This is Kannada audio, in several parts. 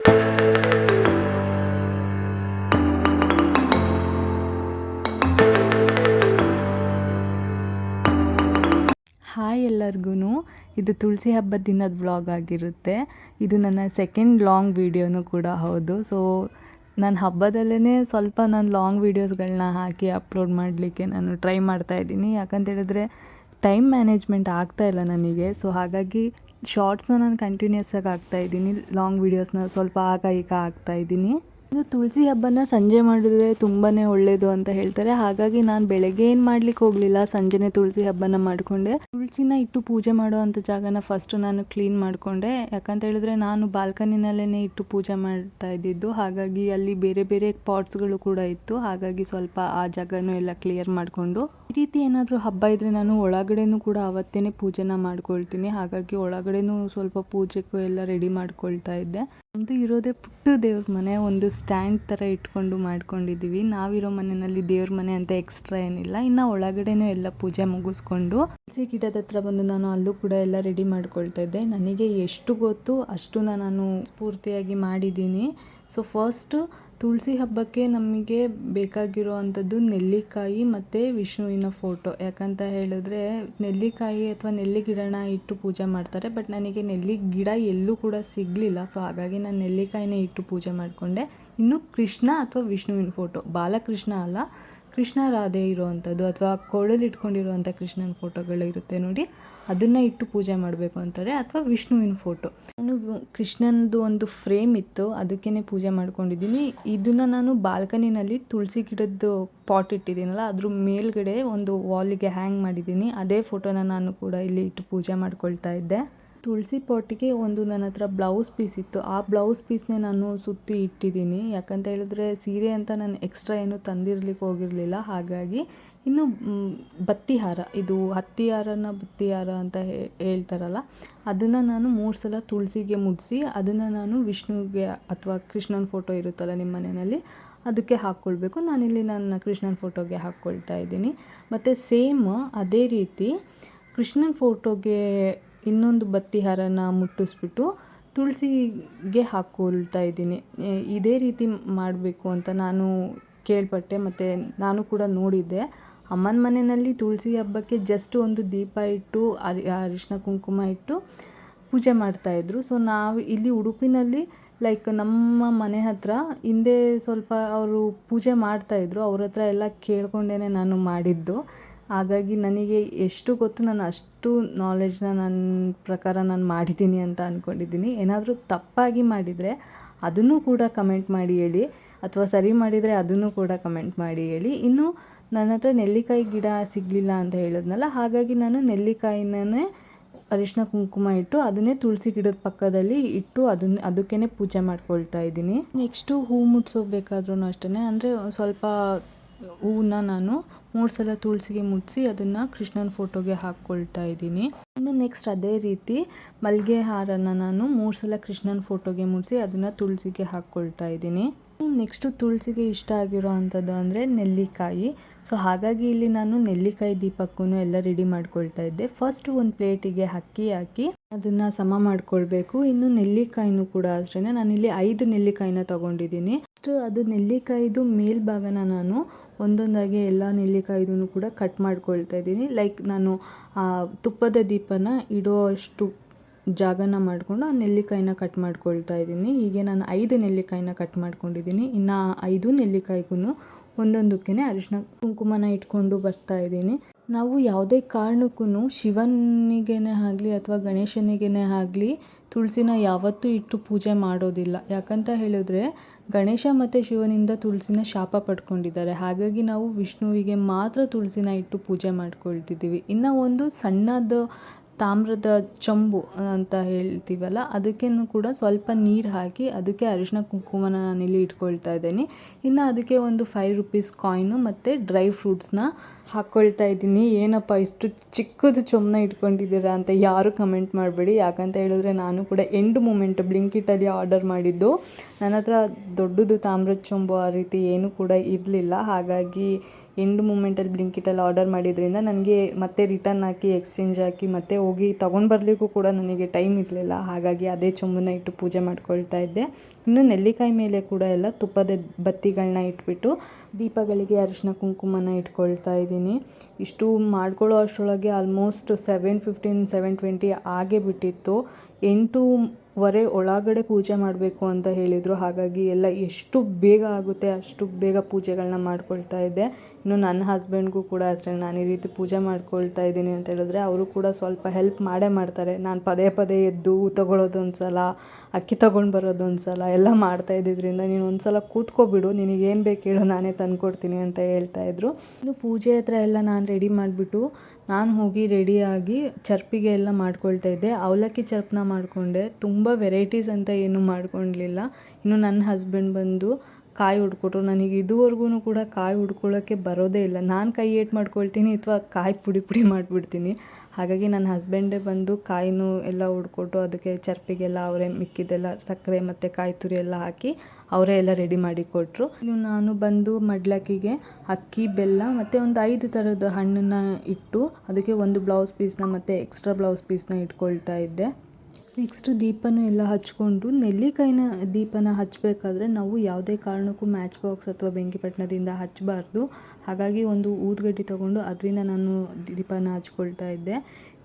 ಹಾಯ್ ಎಲ್ಲರಿಗೂ ಇದು ತುಳಸಿ ಹಬ್ಬದ ದಿನದ ವ್ಲಾಗ್ ಆಗಿರುತ್ತೆ. ಇದು ನನ್ನ ಸೆಕೆಂಡ್ ಲಾಂಗ್ ವೀಡಿಯೋನು ಕೂಡ ಹೌದು. ಸೊ ನಾನು ಹಬ್ಬದಲ್ಲೇ ಸ್ವಲ್ಪ ನಾನು ಲಾಂಗ್ ವೀಡಿಯೋಸ್ಗಳನ್ನ ಹಾಕಿ ಅಪ್ಲೋಡ್ ಮಾಡಲಿಕ್ಕೆ ನಾನು ಟ್ರೈ ಮಾಡ್ತಾ ಇದ್ದೀನಿ. ಯಾಕಂತ ಹೇಳಿದ್ರೆ ಟೈಮ್ ಮ್ಯಾನೇಜ್ಮೆಂಟ್ ಆಗ್ತಾ ಇಲ್ಲ ನನಗೆ. ಸೊ ಹಾಗಾಗಿ ಶಾರ್ಟ್ಸ್ನ ನಾನು ಕಂಟಿನ್ಯೂಸ್ ಆಗಿ ಹಾಕ್ತಾ ಇದ್ದೀನಿ ಲಾಂಗ್ ವೀಡಿಯೋಸ್ನ ಸ್ವಲ್ಪ ಆಗ ಈಗ ಹಾಕ್ತಾ ಇದ್ದೀನಿ. ಇದು ತುಳಸಿ ಹಬ್ಬನ ಸಂಜೆ ಮಾಡಿದ್ರೆ ತುಂಬಾ ಒಳ್ಳೆಯದು ಅಂತ ಹೇಳ್ತಾರೆ. ಹಾಗಾಗಿ ನಾನು ಬೆಳಗ್ಗೆ ಏನು ಮಾಡ್ಲಿಕ್ಕೆ ಹೋಗಲಿಲ್ಲ, ಸಂಜೆನೆ ತುಳಸಿ ಹಬ್ಬನ ಮಾಡಿಕೊಂಡೆ. ತುಳಸಿನ ಇಟ್ಟು ಪೂಜೆ ಮಾಡುವಂಥ ಜಾಗನ ಫಸ್ಟ್ ನಾನು ಕ್ಲೀನ್ ಮಾಡಿಕೊಂಡೆ. ಯಾಕಂತ ಹೇಳಿದ್ರೆ ನಾನು ಬಾಲ್ಕನಿನಲ್ಲೇ ಇಟ್ಟು ಪೂಜೆ ಮಾಡ್ತಾ ಇದ್ದಿದ್ದು. ಹಾಗಾಗಿ ಅಲ್ಲಿ ಬೇರೆ ಬೇರೆ ಪಾಟ್ಸ್ಗಳು ಕೂಡ ಇತ್ತು. ಹಾಗಾಗಿ ಸ್ವಲ್ಪ ಆ ಜಾಗನೂ ಎಲ್ಲ ಕ್ಲಿಯರ್ ಮಾಡಿಕೊಂಡು. ಈ ರೀತಿ ಏನಾದರೂ ಹಬ್ಬ ಇದ್ದರೆ ನಾನು ಒಳಗಡೆನೂ ಕೂಡ ಅವತ್ತೇ ಪೂಜೆನ ಮಾಡ್ಕೊಳ್ತೀನಿ. ಹಾಗಾಗಿ ಒಳಗಡೆನೂ ಸ್ವಲ್ಪ ಪೂಜೆಗೂ ಎಲ್ಲ ರೆಡಿ ಮಾಡ್ಕೊಳ್ತಾ ಇದ್ದೆ. ನಮ್ಮದು ಇರೋದೇ ಪುಟ್ಟ ದೇವ್ರ ಮನೆ, ಒಂದು ಸ್ಟ್ಯಾಂಡ್ ಥರ ಇಟ್ಕೊಂಡು ಮಾಡ್ಕೊಂಡಿದ್ದೀವಿ ನಾವಿರೋ ಮನೆಯಲ್ಲಿ ದೇವ್ರ ಮನೆ ಅಂತ ಎಕ್ಸ್ಟ್ರಾ ಏನಿಲ್ಲ. ಇನ್ನು ಒಳಗಡೆನೂ ಎಲ್ಲ ಪೂಜೆ ಮುಗಿಸ್ಕೊಂಡು ತುಳಸಿ ಗಿಡದ ಹತ್ರ ಬಂದು ನಾನು ಅಲ್ಲೂ ಕೂಡ ಎಲ್ಲ ರೆಡಿ ಮಾಡ್ಕೊಳ್ತಾ ಇದ್ದೆ. ನನಗೆ ಎಷ್ಟು ಗೊತ್ತು ಅಷ್ಟು ನಾನು ಪೂರ್ತಿಯಾಗಿ ಮಾಡಿದ್ದೀನಿ. ಸೊ ಫಸ್ಟು ತುಳಸಿ ಹಬ್ಬಕ್ಕೆ ನಮಗೆ ಬೇಕಾಗಿರೋ ಅಂಥದ್ದು ನೆಲ್ಲಿಕಾಯಿ ಮತ್ತು ವಿಷ್ಣುವಿನ ಫೋಟೋ. ಯಾಕಂತ ಹೇಳಿದ್ರೆ ನೆಲ್ಲಿಕಾಯಿ ಅಥವಾ ನೆಲ್ಲಿ ಗಿಡನ ಇಟ್ಟು ಪೂಜೆ ಮಾಡ್ತಾರೆ, ಬಟ್ ನನಗೆ ನೆಲ್ಲಿ ಗಿಡ ಎಲ್ಲೂ ಕೂಡ ಸಿಗಲಿಲ್ಲ. ಸೊ ಹಾಗಾಗಿ ನಾನು ನೆಲ್ಲಿಕಾಯಿನೇ ಇಟ್ಟು ಪೂಜೆ ಮಾಡಿಕೊಂಡೆ. ಇನ್ನು ಕೃಷ್ಣ ಅಥವಾ ವಿಷ್ಣುವಿನ ಫೋಟೋ. ಬಾಲಕೃಷ್ಣ ಅಲ್ಲ ಕೃಷ್ಣ ರಾಧೆ ಇರುವಂಥದ್ದು ಅಥವಾ ಕೊಳಲು ಇಟ್ಕೊಂಡಿರುವಂಥ ಕೃಷ್ಣನ ಫೋಟೋಗಳು ಇರುತ್ತೆ ನೋಡಿ, ಅದನ್ನು ಇಟ್ಟು ಪೂಜೆ ಮಾಡಬೇಕು ಅಂತಾರೆ ಅಥವಾ ವಿಷ್ಣುವಿನ ಫೋಟೋ. ನಾನು ಕೃಷ್ಣನದು ಒಂದು ಫ್ರೇಮ್ ಇತ್ತು ಅದಕ್ಕೇ ಪೂಜೆ ಮಾಡ್ಕೊಂಡಿದ್ದೀನಿ. ಇದನ್ನು ನಾನು ಬಾಲ್ಕನಿನಲ್ಲಿ ತುಳಸಿ ಗಿಡದ್ದು ಪಾಟ್ ಇಟ್ಟಿದ್ದೀನಲ್ಲ, ಅದ್ರ ಮೇಲ್ಗಡೆ ಒಂದು ವಾಲಿಗೆ ಹ್ಯಾಂಗ್ ಮಾಡಿದ್ದೀನಿ, ಅದೇ ಫೋಟೋನ ನಾನು ಕೂಡ ಇಲ್ಲಿ ಇಟ್ಟು ಪೂಜೆ ಮಾಡ್ಕೊಳ್ತಾ ಇದ್ದೆ. ತುಳಸಿ ಪಾಟಿಗೆ ಒಂದು ನನ್ನ ಹತ್ರ ಬ್ಲೌಸ್ ಪೀಸ್ ಇತ್ತು. ಆ ಬ್ಲೌಸ್ ಪೀಸ್ನೇ ನಾನು ಸುತ್ತಿ ಇಟ್ಟಿದ್ದೀನಿ. ಯಾಕಂತ ಹೇಳಿದ್ರೆ ಸೀರೆ ಅಂತ ನಾನು ಎಕ್ಸ್ಟ್ರಾ ಏನು ತಂದಿರ್ಲಿಕ್ಕೆ ಹೋಗಿರಲಿಲ್ಲ. ಹಾಗಾಗಿ ಇನ್ನು ಬತ್ತಿಹಾರ ಇದು ಹತ್ತಿ ಹಾರನ ಬತ್ತಿ ಹಾರ ಅಂತ ಹೇಳ್ತಾರಲ್ಲ, ಅದನ್ನು ನಾನು ಮೂರು ಸಲ ತುಳಸಿಗೆ ಮುಡಿಸಿ, ಅದನ್ನು ನಾನು ವಿಷ್ಣುವಿಗೆ ಅಥವಾ ಕೃಷ್ಣನ ಫೋಟೋ ಇರುತ್ತಲ್ಲ ನಿಮ್ಮ ಮನೆಯಲ್ಲಿ, ಅದಕ್ಕೆ ಹಾಕ್ಕೊಳ್ಬೇಕು. ನಾನಿಲ್ಲಿ ನನ್ನ ಕೃಷ್ಣನ ಫೋಟೋಗೆ ಹಾಕ್ಕೊಳ್ತಾ ಇದ್ದೀನಿ. ಮತ್ತು ಸೇಮ್ ಅದೇ ರೀತಿ ಕೃಷ್ಣನ ಫೋಟೋಗೆ ಇನ್ನೊಂದು ಬತ್ತಿ ಹಾರನ ಮುಟ್ಟಿಸ್ಬಿಟ್ಟು ತುಳಸಿಗೆ ಹಾಕ್ಕೊಳ್ತಾ ಇದ್ದೀನಿ. ಇದೇ ರೀತಿ ಮಾಡಬೇಕು ಅಂತ ನಾನು ಕೇಳ್ಪಟ್ಟೆ ಮತ್ತು ನಾನು ಕೂಡ ನೋಡಿದ್ದೆ. ಅಮ್ಮನ ಮನೆಯಲ್ಲಿ ತುಳಸಿ ಹಬ್ಬಕ್ಕೆ ಜಸ್ಟ್ ಒಂದು ದೀಪ ಇಟ್ಟು, ಅರಿ, ಅರಿಶಿನ ಕುಂಕುಮ ಇಟ್ಟು ಪೂಜೆ ಮಾಡ್ತಾಯಿದ್ರು ಸೊ ನಾವು ಇಲ್ಲಿ ಉಡುಪಿನಲ್ಲಿ ಲೈಕ್ ನಮ್ಮ ಮನೆ ಹತ್ರ ಹಿಂದೆ ಸ್ವಲ್ಪ ಅವರು ಪೂಜೆ ಮಾಡ್ತಾಯಿದ್ರು ಅವ್ರ ಹತ್ರ ಎಲ್ಲ ಕೇಳ್ಕೊಂಡೇ ನಾನು ಮಾಡಿದ್ದು. ಹಾಗಾಗಿ ನನಗೆ ಎಷ್ಟು ಗೊತ್ತು ನಾನು ಅಷ್ಟು ನಾಲೆಜ್ನ ನನ್ನ ಪ್ರಕಾರ ನಾನು ಮಾಡಿದ್ದೀನಿ ಅಂತ ಅಂದ್ಕೊಂಡಿದ್ದೀನಿ ಏನಾದರೂ ತಪ್ಪಾಗಿ ಮಾಡಿದರೆ ಅದನ್ನು ಕೂಡ ಕಮೆಂಟ್ ಮಾಡಿ ಹೇಳಿ, ಅಥವಾ ಸರಿ ಮಾಡಿದರೆ ಅದನ್ನು ಕೂಡ ಕಮೆಂಟ್ ಮಾಡಿ ಹೇಳಿ. ಇನ್ನು ನನ್ನ ಹತ್ರ ನೆಲ್ಲಿಕಾಯಿ ಗಿಡ ಸಿಗಲಿಲ್ಲ ಅಂತ ಹೇಳಿದ್ನಲ್ಲ, ಹಾಗಾಗಿ ನಾನು ನೆಲ್ಲಿಕಾಯಿನೇ ಅರಿಶಿನ ಕುಂಕುಮ ಇಟ್ಟು ಅದನ್ನೇ ತುಳಸಿ ಗಿಡದ ಪಕ್ಕದಲ್ಲಿ ಇಟ್ಟು ಅದನ್ನ ಅದಕ್ಕೇ ಪೂಜೆ ಮಾಡ್ಕೊಳ್ತಾ ಇದ್ದೀನಿ. ನೆಕ್ಸ್ಟು ಹೂ ಮುಟ್ಸೋಗ್ಬೇಕಾದ್ರೂ ಅಷ್ಟೇ ಅಂದರೆ ಸ್ವಲ್ಪ ಹೂವನ್ನ ನಾನು ಮೂರು ಸಲ ತುಳಸಿಗೆ ಮುಚ್ಚಿ ಅದನ್ನು ಕೃಷ್ಣನ ಫೋಟೋಗೆ ಹಾಕ್ಕೊಳ್ತಾ ಇದ್ದೀನಿ. ಇನ್ನು ನೆಕ್ಸ್ಟ್ ಅದೇ ರೀತಿ ಮಲ್ಲಿಗೆ ಹಾರನ ನಾನು ಮೂರು ಸಲ ಕೃಷ್ಣನ ಫೋಟೋಗೆ ಮುಡಿಸಿ ಅದನ್ನು ತುಳಸಿಗೆ ಹಾಕ್ಕೊಳ್ತಾ ಇದ್ದೀನಿ. ನೆಕ್ಸ್ಟು ತುಳಸಿಗೆ ಇಷ್ಟ ಆಗಿರೋ ಅಂಥದ್ದು ಅಂದರೆ ನೆಲ್ಲಿಕಾಯಿ. ಸೊ ಹಾಗಾಗಿ ಇಲ್ಲಿ ನಾನು ನೆಲ್ಲಿಕಾಯಿ ದೀಪಕ್ಕೂ ಎಲ್ಲ ರೆಡಿ ಮಾಡ್ಕೊಳ್ತಾ ಇದ್ದೆ. ಫಸ್ಟ್ ಒಂದು ಪ್ಲೇಟಿಗೆ ಅಕ್ಕಿ ಹಾಕಿ ಅದನ್ನು ಸಮ ಮಾಡ್ಕೊಳ್ಬೇಕು. ಇನ್ನು ನೆಲ್ಲಿಕಾಯಿನೂ ಕೂಡ ಅಷ್ಟೇ ನಾನಿಲ್ಲಿ ಐದು ನೆಲ್ಲಿಕಾಯಿನ ತೊಗೊಂಡಿದ್ದೀನಿ. ಫಸ್ಟ್ ಅದು ನೆಲ್ಲಿಕಾಯಿದು ಮೇಲ್ಭಾಗನ ನಾನು ಒಂದೊಂದಾಗಿ ಎಲ್ಲ ನೆಲ್ಲಿಕಾಯಿದೂ ಕೂಡ ಕಟ್ ಮಾಡ್ಕೊಳ್ತಾ ಇದ್ದೀನಿ. ಲೈಕ್ ನಾನು ತುಪ್ಪದ ದೀಪನ ಇಡೋ ಅಷ್ಟು ಜಾಗನ ಮಾಡಿಕೊಂಡು ಆ ನೆಲ್ಲಿಕಾಯಿನ ಕಟ್ ಮಾಡ್ಕೊಳ್ತಾ ಇದ್ದೀನಿ. ಹೀಗೆ ನಾನು ಐದು ನೆಲ್ಲಿಕಾಯಿನ ಕಟ್ ಮಾಡ್ಕೊಂಡಿದ್ದೀನಿ. ಇನ್ನು ಐದು ನೆಲ್ಲಿಕಾಯಿಗೂ ಒಂದೊಂದಕ್ಕೇ ಅರಿಶಿನ ಕುಂಕುಮನ ಇಟ್ಕೊಂಡು ಬರ್ತಾ ಇದ್ದೀನಿ. ನಾವು ಯಾವುದೇ ಕಾರಣಕ್ಕೂ ಶಿವನಿಗೇ ಆಗಲಿ ಅಥವಾ ಗಣೇಶನಿಗೇ ಆಗಲಿ ತುಳಸಿನ ಯಾವತ್ತೂ ಇಟ್ಟು ಪೂಜೆ ಮಾಡೋದಿಲ್ಲ. ಯಾಕಂತ ಹೇಳಿದ್ರೆ ಗಣೇಶ ಮತ್ತು ಶಿವನಿಂದ ತುಳಸಿನ ಶಾಪ ಪಡ್ಕೊಂಡಿದ್ದಾರೆ. ಹಾಗಾಗಿ ನಾವು ವಿಷ್ಣುವಿಗೆ ಮಾತ್ರ ತುಳಸಿನ ಇಟ್ಟು ಪೂಜೆ ಮಾಡ್ಕೊಳ್ತಿದ್ದೀವಿ. ಇನ್ನು ಒಂದು ಸಣ್ಣದ ತಾಮ್ರದ ಚಂಬು ಅಂತ ಹೇಳ್ತೀವಲ್ಲ, ಅದಕ್ಕೇನು ಕೂಡ ಸ್ವಲ್ಪ ನೀರು ಹಾಕಿ ಅದಕ್ಕೆ ಅರಿಶಿನ ಕುಂಕುಮನ ನಾನಿಲ್ಲಿ ಇಟ್ಕೊಳ್ತಾ ಇದ್ದೀನಿ. ಇನ್ನು ಅದಕ್ಕೆ ಒಂದು ಫೈವ್ ರುಪೀಸ್ ಕಾಯಿನು ಮತ್ತು ಡ್ರೈ ಫ್ರೂಟ್ಸ್ನ ಹಾಕ್ಕೊಳ್ತಾ ಇದ್ದೀನಿ. ಏನಪ್ಪ, ಇಷ್ಟು ಚಿಕ್ಕದು ಚೊಂಬನ್ನ ಇಟ್ಕೊಂಡಿದ್ದೀರಾ ಅಂತ ಯಾರು ಕಮೆಂಟ್ ಮಾಡಬೇಡಿ. ಯಾಕಂತ ಹೇಳಿದ್ರೆ ನಾನು ಕೂಡ ಎಂಡ್ ಮೂಮೆಂಟ್ ಬ್ಲಿಂಕಿಟಲ್ಲಿ ಆರ್ಡರ್ ಮಾಡಿದ್ದು. ನನ್ನ ಹತ್ರ ದೊಡ್ಡದು ತಾಮ್ರದ ಚೊಂಬು ಆ ರೀತಿ ಏನೂ ಕೂಡ ಇರಲಿಲ್ಲ. ಹಾಗಾಗಿ ಎಂಡ್ ಮೂಮೆಂಟಲ್ಲಿ ಬ್ಲಿಂಕಿಟಲ್ಲಿ ಆರ್ಡರ್ ಮಾಡಿದ್ರಿಂದ ನನಗೆ ಮತ್ತೆ ರಿಟರ್ನ್ ಹಾಕಿ, ಎಕ್ಸ್ಚೇಂಜ್ ಹಾಕಿ, ಮತ್ತೆ ಹೋಗಿ ತೊಗೊಂಡು ಬರಲಿಕ್ಕೂ ಕೂಡ ನನಗೆ ಟೈಮ್ ಇರಲಿಲ್ಲ. ಹಾಗಾಗಿ ಅದೇ ಚೊಂಬನ್ನ ಇಟ್ಟು ಪೂಜೆ ಮಾಡ್ಕೊಳ್ತಾ ಇದ್ದೆ. ಇನ್ನು ನೆಲ್ಲಿಕಾಯಿ ಮೇಲೆ ಕೂಡ ಎಲ್ಲ ತುಪ್ಪದ ಬತ್ತಿಗಳನ್ನ ಇಟ್ಬಿಟ್ಟು ದೀಪಗಳಿಗೆ ಅರಿಶಿನ ಕುಂಕುಮನ ಇಟ್ಕೊಳ್ತಾ ಇದ್ದೀನಿ. ಇಷ್ಟು ಮಾಡ್ಕೊಳ್ಳೋ ಅಷ್ಟರೊಳಗೆ almost seven fifteen seven twenty ಆಗೇ ಬಿಟ್ಟಿತ್ತು. ಎಂಟೂವರೆ ಒಳಗಡೆ ಪೂಜೆ ಮಾಡಬೇಕು ಅಂತ ಹೇಳಿದರು. ಹಾಗಾಗಿ ಎಲ್ಲ ಎಷ್ಟು ಬೇಗ ಆಗುತ್ತೆ, ಅಷ್ಟು ಬೇಗ ಪೂಜೆಗಳನ್ನ ಮಾಡ್ಕೊಳ್ತಾ ಇದ್ದೆ. ಇನ್ನು ನನ್ನ ಹಸ್ಬೆಂಡ್ಗೂ ಕೂಡ ಅಷ್ಟೇ, ನಾನು ಈ ರೀತಿ ಪೂಜೆ ಮಾಡ್ಕೊಳ್ತಾ ಇದ್ದೀನಿ ಅಂತ ಹೇಳಿದ್ರೆ ಅವರು ಕೂಡ ಸ್ವಲ್ಪ ಹೆಲ್ಪ್ ಮಾಡೇ ಮಾಡ್ತಾರೆ. ನಾನು ಪದೇ ಪದೇ ಎದ್ದು ತಗೊಳ್ಳೋದು ಒಂದು ಸಲ ಅಕ್ಕಿ ತೊಗೊಂಡು ಬರೋದು ಒಂದು ಸಲ ಎಲ್ಲ ಮಾಡ್ತಾ ಇದ್ದಿದ್ದರಿಂದ ನೀನು ಒಂದು ಸಲ ಕೂತ್ಕೊಬಿಡು, ನಿನಗೇನು ಬೇಕು ಹೇಳು, ನಾನೇ ತಂದುಕೊಡ್ತೀನಿ ಅಂತ ಹೇಳ್ತಾಯಿದ್ರು ಇನ್ನು ಪೂಜೆ ಹತ್ರ ಎಲ್ಲ ನಾನು ರೆಡಿ ಮಾಡಿಬಿಟ್ಟು ನಾನು ಹೋಗಿ ರೆಡಿಯಾಗಿ ಚರ್ಪಿಗೆ ಎಲ್ಲ ಮಾಡ್ಕೊಳ್ತಾ ಇದ್ದೆ. ಅವಲಕ್ಕಿ ಚರ್ಪನ ಮಾಡಿಕೊಂಡೆ. ತುಂಬ ವೆರೈಟೀಸ್ ಅಂತ ಏನೂ ಮಾಡ್ಕೊಳ್ಲಿಲ್ಲ ಇನ್ನು ನನ್ನ ಹಸ್ಬೆಂಡ್ ಬಂದು ಕಾಯಿ ಹುಡ್ಕೊಟ್ರು. ನನಗೆ ಇದುವರೆಗೂ ಕೂಡ ಕಾಯಿ ಹುಡ್ಕೊಳ್ಳೋಕ್ಕೆ ಬರೋದೇ ಇಲ್ಲ. ನಾನು ಕೈ ಏಟು ಮಾಡ್ಕೊಳ್ತೀನಿ ಅಥವಾ ಕಾಯಿ ಪುಡಿ ಪುಡಿ ಮಾಡಿಬಿಡ್ತೀನಿ. ಹಾಗಾಗಿ ನನ್ನ ಹಸ್ಬೆಂಡೇ ಬಂದು ಕಾಯಿನೂ ಎಲ್ಲ ಹುಡ್ಕೊಟ್ಟು ಅದಕ್ಕೆ ಚರ್ಪಿಗೆಲ್ಲ ಅವರೇ ಮಿಕ್ಕಿದ್ದೆಲ್ಲ ಸಕ್ಕರೆ ಮತ್ತು ಕಾಯಿ ತುರಿ ಎಲ್ಲ ಹಾಕಿ ಅವರೇ ಎಲ್ಲ ರೆಡಿ ಮಾಡಿ ಕೊಟ್ಟರು ಇನ್ನು ನಾನು ಬಂದು ಮಡ್ಲಕ್ಕಿಗೆ ಅಕ್ಕಿ, ಬೆಲ್ಲ ಮತ್ತು ಒಂದು ಐದು ಥರದ ಹಣ್ಣನ್ನು ಇಟ್ಟು ಅದಕ್ಕೆ ಒಂದು ಬ್ಲೌಸ್ ಪೀಸ್ನ ಮತ್ತು ಎಕ್ಸ್ಟ್ರಾ ಬ್ಲೌಸ್ ಪೀಸ್ನ ಇಟ್ಕೊಳ್ತಾ ಇದ್ದೆ. ನೆಕ್ಸ್ಟ್ ದೀಪನೂ ಎಲ್ಲ ಹಚ್ಕೊಂಡು, ನೆಲ್ಲಿಕಾಯಿನ ದೀಪನ ಹಚ್ಚಬೇಕಾದ್ರೆ ನಾವು ಯಾವುದೇ ಕಾರಣಕ್ಕೂ ಮ್ಯಾಚ್ ಬಾಕ್ಸ್ ಅಥವಾ ಬೆಂಕಿಪಟ್ಟಣದಿಂದ ಹಚ್ಚಬಾರ್ದು. ಹಾಗಾಗಿ ಒಂದು ಊದುಗಡ್ಡಿ ತೊಗೊಂಡು ಅದರಿಂದ ನಾನು ದೀಪನ ಹಚ್ಕೊಳ್ತಾ ಇದ್ದೆ.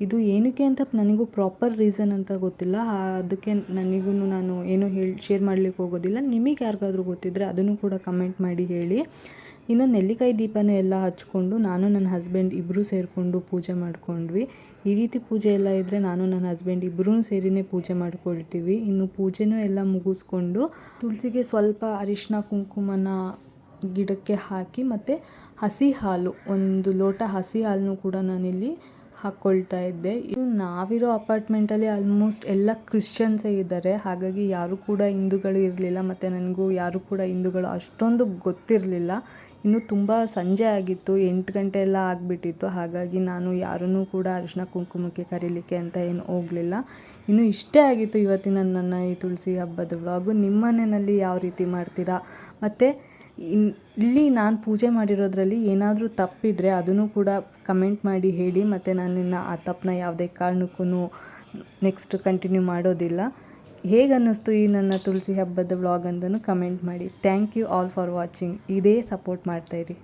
ಇದು ಏನಕ್ಕೆ ಅಂತ ನನಗೂ ಪ್ರಾಪರ್ ರೀಸನ್ ಅಂತ ಗೊತ್ತಿಲ್ಲ. ಅದಕ್ಕೆ ನನಗೂ ನಾನು ಏನೂ ಹೇಳಿ ಶೇರ್ ಮಾಡಲಿಕ್ಕೆ ಹೋಗೋದಿಲ್ಲ. ನಿಮಗೆ ಯಾರಿಗಾದ್ರೂ ಗೊತ್ತಿದ್ದರೆ ಅದನ್ನು ಕೂಡ ಕಮೆಂಟ್ ಮಾಡಿ ಹೇಳಿ. ಇನ್ನು ನೆಲ್ಲಿಕಾಯಿ ದೀಪನೂ ಎಲ್ಲ ಹಚ್ಕೊಂಡು ನಾನು ನನ್ನ ಹಸ್ಬೆಂಡ್ ಇಬ್ಬರೂ ಸೇರಿಕೊಂಡು ಪೂಜೆ ಮಾಡ್ಕೊಂಡ್ವಿ. ಈ ರೀತಿ ಪೂಜೆ ಎಲ್ಲ ಇದ್ದರೆ ನಾನು ನನ್ನ ಹಸ್ಬೆಂಡ್ ಇಬ್ಬರೂ ಸೇರಿನೇ ಪೂಜೆ ಮಾಡ್ಕೊಳ್ತೀವಿ. ಇನ್ನು ಪೂಜೆನೂ ಎಲ್ಲ ಮುಗಿಸ್ಕೊಂಡು ತುಳಸಿಗೆ ಸ್ವಲ್ಪ ಅರಿಶಿನ ಕುಂಕುಮನ ಗಿಡಕ್ಕೆ ಹಾಕಿ ಮತ್ತು ಹಸಿ ಹಾಲು, ಒಂದು ಲೋಟ ಹಸಿ ಹಾಲನ್ನು ಕೂಡ ನಾನಿಲ್ಲಿ ಹಾಕ್ಕೊಳ್ತಾ ಇದ್ದೆ. ಇನ್ನು ನಾವಿರೋ ಅಪಾರ್ಟ್ಮೆಂಟಲ್ಲಿ ಆಲ್ಮೋಸ್ಟ್ ಎಲ್ಲ ಕ್ರಿಶ್ಚಿಯನ್ಸೇ ಇದ್ದಾರೆ. ಹಾಗಾಗಿ ಯಾರೂ ಕೂಡ ಹಿಂದೂಗಳು ಇರಲಿಲ್ಲ ಮತ್ತು ನನಗೂ ಯಾರೂ ಕೂಡ ಹಿಂದೂಗಳು ಅಷ್ಟೊಂದು ಗೊತ್ತಿರಲಿಲ್ಲ. ಇನ್ನು ತುಂಬ ಸಂಜೆ ಆಗಿತ್ತು, ಎಂಟು ಗಂಟೆ ಎಲ್ಲ ಆಗಿಬಿಟ್ಟಿತ್ತು. ಹಾಗಾಗಿ ನಾನು ಯಾರನ್ನೂ ಕೂಡ ಅರಿಶಿನ ಕುಂಕುಮಕ್ಕೆ ಕರೀಲಿಕ್ಕೆ ಅಂತ ಏನು ಹೋಗಲಿಲ್ಲ. ಇನ್ನು ಇಷ್ಟೇ ಆಗಿತ್ತು ಇವತ್ತಿನ ನನ್ನ ಈ ತುಳಸಿ ಹಬ್ಬದ ವ್ಲಾಗು ನಿಮ್ಮ ಮನೆಯಲ್ಲಿ ಯಾವ ರೀತಿ ಮಾಡ್ತೀರಾ? ಮತ್ತು ಇನ್, ಇಲ್ಲಿ ನಾನು ಪೂಜೆ ಮಾಡಿರೋದ್ರಲ್ಲಿ ಏನಾದರೂ ತಪ್ಪಿದರೆ ಅದನ್ನು ಕೂಡ ಕಮೆಂಟ್ ಮಾಡಿ ಹೇಳಿ. ಮತ್ತು ನಾನು ಆ ತಪ್ಪನ್ನ ಯಾವುದೇ ಕಾರಣಕ್ಕೂ ನೆಕ್ಸ್ಟ್ ಕಂಟಿನ್ಯೂ ಮಾಡೋದಿಲ್ಲ. ಹೇಗೆ ಅನ್ನಿಸ್ತು ಈ ನನ್ನ ತುಳಸಿ ಹಬ್ಬದ ವ್ಲಾಗ್ ಅಂತಲೂ ಕಮೆಂಟ್ ಮಾಡಿ. Thank you all for watching ಇದೇ ಸಪೋರ್ಟ್ ಮಾಡ್ತಾಯಿರಿ